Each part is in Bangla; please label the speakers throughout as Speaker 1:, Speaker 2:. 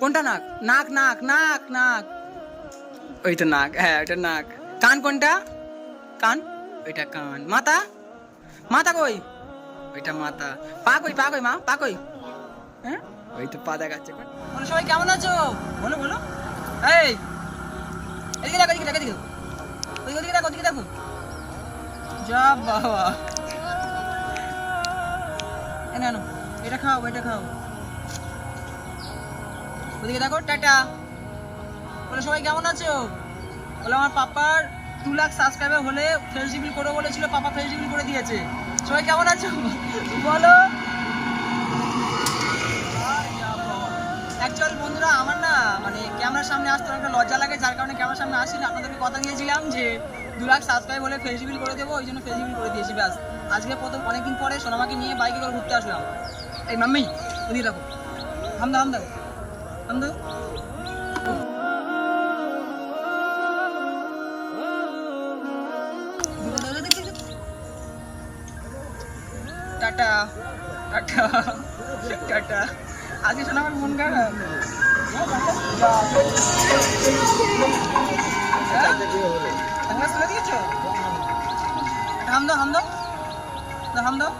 Speaker 1: কোনটা নাক? নাক নাক নাক নাক। ওই তো নাক হ্যাঁ ওইটা নাক। কান কোনটা? কান? ওইটা কান। মাথা? মাথা কই? ওইটা মাথা। পা কই পা কই মা? পা কই? হ্যাঁ? ওই তো পা দেখাচ্ছে। বলো সবাই, কেমন আছো? বলো বলো। এই, এদিকে দেখো এদিকে দেখো, এদিকে ওদিকে দেখো ওদিকে দেখো। যা বাবা। এনে এটা খাও এটা খাও। ওদিকে দেখো, টাটা। বলো, সবাই কেমন আছো? বলে, আমার পাপার দু লাখ সাবস্ক্রাইবার হলে ফেসিবিল করে বলেছিল, পাপা ফেসিবিল করে দিয়েছে। সবাই কেমন আছো? বলো। অ্যাকচুয়াল বন্ধুরা, আমার না মানে ক্যামেরার সামনে আসতে একটা লজ্জা লাগে, যার কারণে ক্যামেরার সামনে আসি না আপনাদেরকে কথা দিয়েছিলাম যে, দু লাখ সাবস্ক্রাইব হলে ফেসিবিল করে দেবো, ওই জন্য ফেসিবিল করে দিয়েছি, ব্যাস। আজকে প্রথম, অনেকদিন পরে সোনামাকে নিয়ে বাইকে করে ঘুরতে আসলাম। এই মাম্মি, ওদিকে রাখো হামদা হামদা। হামদা টাটা টাটা টাটা আজকে শোনা আমার মন খারাপ সানগ্লাস তুলে দিয়েছ হাম দাও দাও দাও, হাম দাও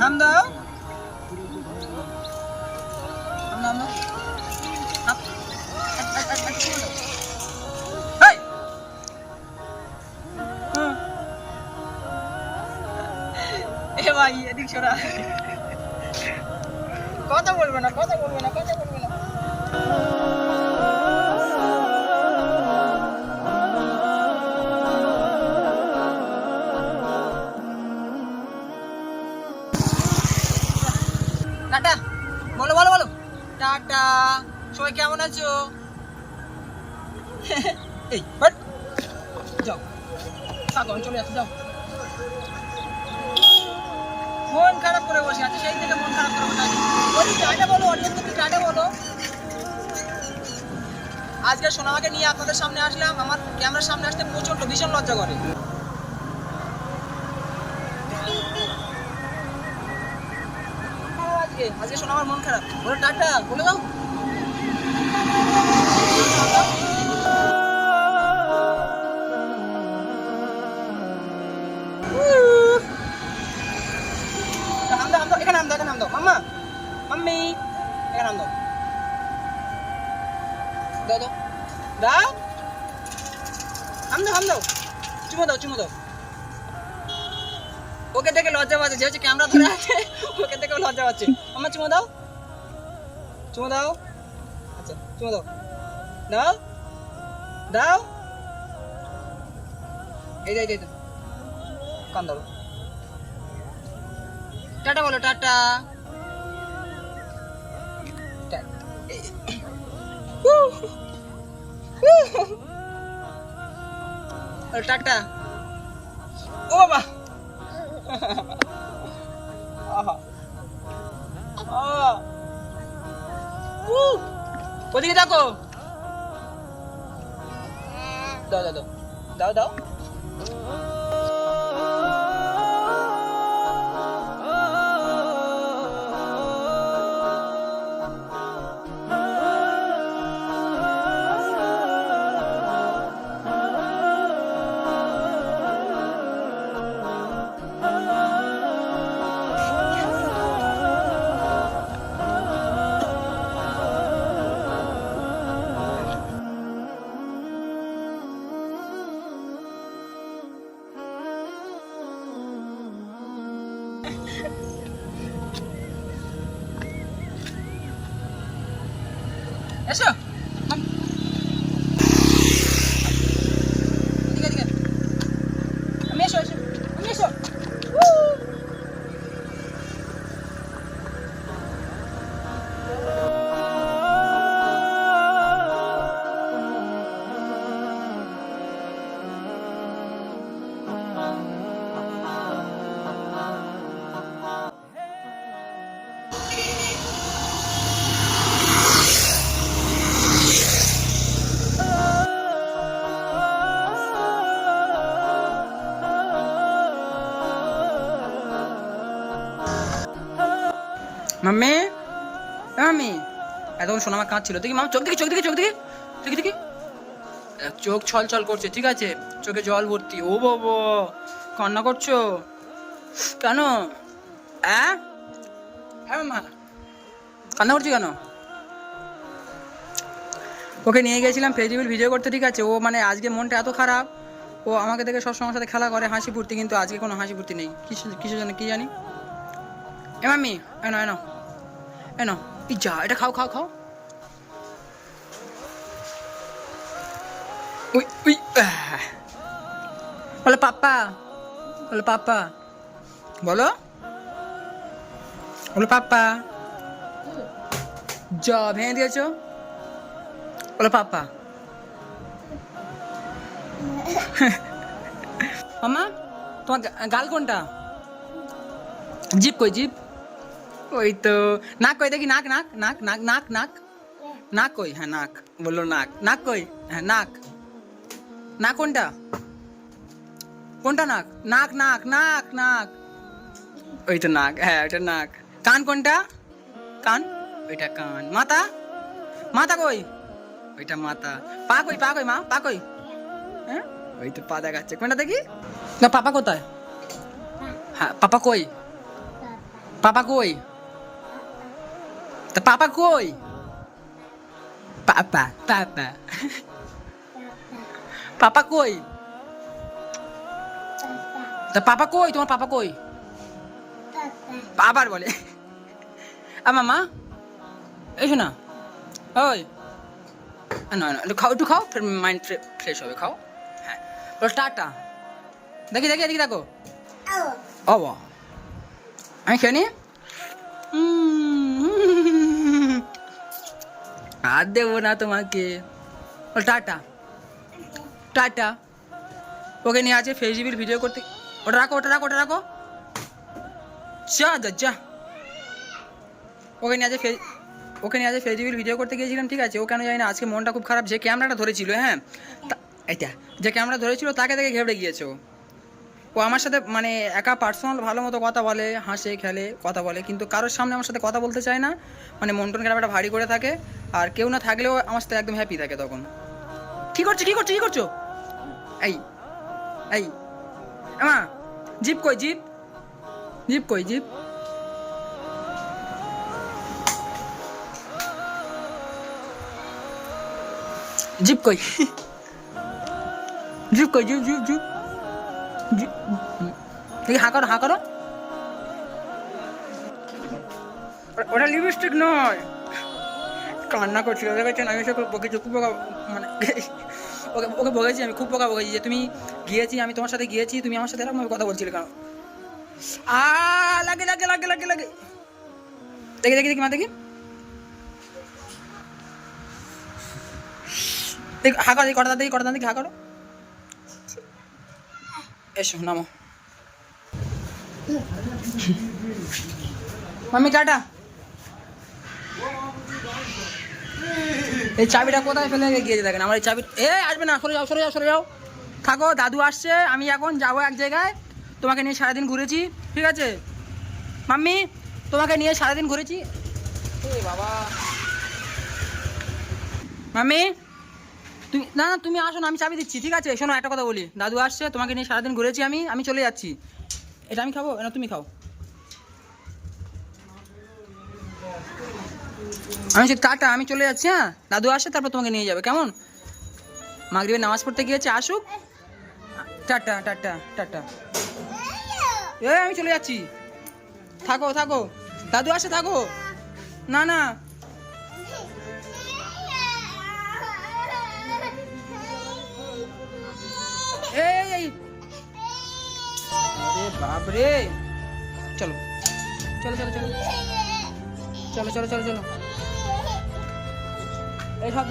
Speaker 1: হাম দাও কথা বলবে না, কথা বলবে না, কথা বলবে না। টাটা বলো বলো বলো। টাটা, সবাই কেমন আছো? এই, বাট, যাও। থাকো চলে যাচ্ছি যাও। মন খারাপ করে বসে আছে, সেই থেকে মন খারাপ করে বসে আছে। বলি বলো অডিয়েন্স তুমি টাটা বলো। আজকে সোনামাকে নিয়ে আপনাদের সামনে আসলাম, আমার ক্যামেরার সামনে আসতে প্রচণ্ড ভীষণ লজ্জা করে। আজকে আজকে সোনামার মন খারাপ। বলো, টাটা, বলে দাও। এখানে হাম দাও দাও দাও হাম দাও হাম দাও চুমো দাও চুমো দাও ওকে দেখে লজ্জা পাচ্ছে, যে হচ্ছে ক্যামেরা ধরে আছে, ওকে দেখে লজ্জা পাচ্ছে। মাম্মা চুমো দাও। চুমো দাও। আচ্ছা চুমো দাও। দাও। দাও। এই যে, এই। কান দাও টাটা বলো, টাটা। টাটা। ও বাবা। ওদিকে দেখো দাও দাও দাও। দাও দাও। এসো মাম। মাম্মি মাম্মি, এতক্ষণ সোনামা কাঁদছিল। দেখি মামা চোখ দেখি চোখ দেখি চোখ দেখি দেখি দেখি। চোখ ছল ছল করছে, ঠিক আছে? চোখে জল ভর্তি। ও বাবা, কান্না করছ? কেন? হ্যাঁ হ্যাঁ মা কান্না করছি কেন? ওকে নিয়ে গেছিলাম ফেস্টিভ্যাল ভিডিও করতে, ঠিক আছে? ও মানে আজকে মনটা এত খারাপ, ও আমাকে দেখে সবসময় আমার সাথে খেলা করে, হাসি ফুর্তি, কিন্তু আজকে কোনো হাসি ফুর্তি নেই। কিছু কিছু জানি কি জানি? এ মাম্মি এনো এনো এনো পিজ্জা, এটা খাও খাও খাও। উই উই। বলো পাপ্পা বলো পাপ্পা। বলো। বলো পাপ্পা। যা ভেঙে দিয়েছ। বলো পাপ্পা। মামা, তোমার গাল কোনটা? জিপ কই, জিপ? ওই তো নাক কই, দেখি নাক নাক নাক নাক নাক নাক। নাক কই? হ্যাঁ নাক। বলল নাক। নাক কই? হ্যাঁ নাক। নাক কোনটা? কোনটা নাক? নাক নাক নাক নাক। ওই তো নাক। হ্যাঁ ওইটা নাক। কান কোনটা? কান? ওইটা কান। মাথা? মাথা কই? ওইটা মাথা। পা কই পা কই, মা? পা কই? হ্যাঁ? ওই তো পা দেখাচ্ছে। কোনটা দেখি? না, পাপা কোথায়? হ্যাঁ পাপা কই? পাপা কই? তা পাপা কই? পাপা পাপা। পাপা কই? তা পাপা কই? তোমার পাপা কই? আবার বলে। আ মামা। এসো না ওই। না না একটু খাও একটু খাও ফির মাইন্ড ফ্রেশ হবে খাও। হ্যাঁ। বলো টাটা। দেখি দেখি এদিকে দেখো। ও। আমি খেয়ে নি? আর দেবো না তোমাকে। বল, টাটা। টাটা। ওকে নিয়ে আছে ফেসবুক ভিডিও করতে ওটা রাখো ওটা রাখো ওটা রাখো। যা যা যা। ওকে নিয়ে আছে ফে- ওকে নিয়ে আছে ফেসবুক ভিডিও করতে গিয়েছিলাম, ঠিক আছে? ও কেন জানি না, আজকে মনটা খুব খারাপ, যে ক্যামেরাটা ধরেছিল হ্যাঁ? এইটা যে ক্যামেরা ধরেছিল, তাকে দেখে ঘেবড়ে গিয়েছে। ও ও আমার সাথে মানে একা পার্সোনাল ভালো মতো কথা বলে, হাসে, খেলে, কথা বলে। কিন্তু কারোর সামনে আমার সাথে কথা বলতে চায় না। মানে মন টন ক্যামেরাটা ভারী করে থাকে। আর কেউ না থাকলেও আমার সাথে একদম হ্যাপি থাকে তখন। কি করছ কি করছ কি করছ? এই এই আমা জিপ কই, জিপ? জিপ কই, জিপ? জিপ কই? জিপ কই, জিপ জিপ জিপ? দেখি হা করো হা করো। ওটা লিপস্টিক নয়। কান্না করছিল দেখেছেন আমি ওকে বকেছি খুব বকা মানে ওকে ওকে বকেছি, আমি খুব বকা বকেছি যে, তুমি গিয়েছি, আমি তোমার সাথে গিয়েছি, তুমি আমার সাথে এরকম কথা বলছিলে কেন? আ, লাগে লাগে লাগে লাগে লাগে। দেখি দেখি দেখি, মা, দেখি। দেখ, হা করো দেখি কটা দেখি কটা দেখি, হা করো। এসো, নামো। মাম্মি, টাটা। এই চাবিটা কোথায় ফেলে গিয়েছে দেখেন, আমার এই চাবি এ, আসবে না, সরে যাও সরে যাও সরে যাও। থাকো, দাদু আসছে, আমি এখন যাব এক জায়গায়। তোমাকে নিয়ে সারাদিন ঘুরেছি, ঠিক আছে? মাম্মি, তোমাকে নিয়ে সারাদিন ঘুরেছি। বাবা। মাম্মি তুমি, না না, তুমি আসো না, আমি চাবি দিচ্ছি, ঠিক আছে? শোনো, একটা কথা বলি। দাদু আসছে, তোমাকে নিয়ে সারাদিন ঘুরেছি আমি আমি চলে যাচ্ছি। এটা আমি খাব? না, তুমি খাও। আমি সে টাটা, আমি চলে যাচ্ছি হ্যাঁ? দাদু আসছে, তারপর তোমাকে নিয়ে যাবে, কেমন? মাগরিবের নামাজ পড়তে গিয়েছে, আসুক। Tata tata tata. এ আমি চলে যাচ্ছি। থাকো থাকো। দাদু আসে থাকো। না না। এই। আরে বাপ চলো। চলো চলো চলো। চলো চলো চলো চলো। এই সব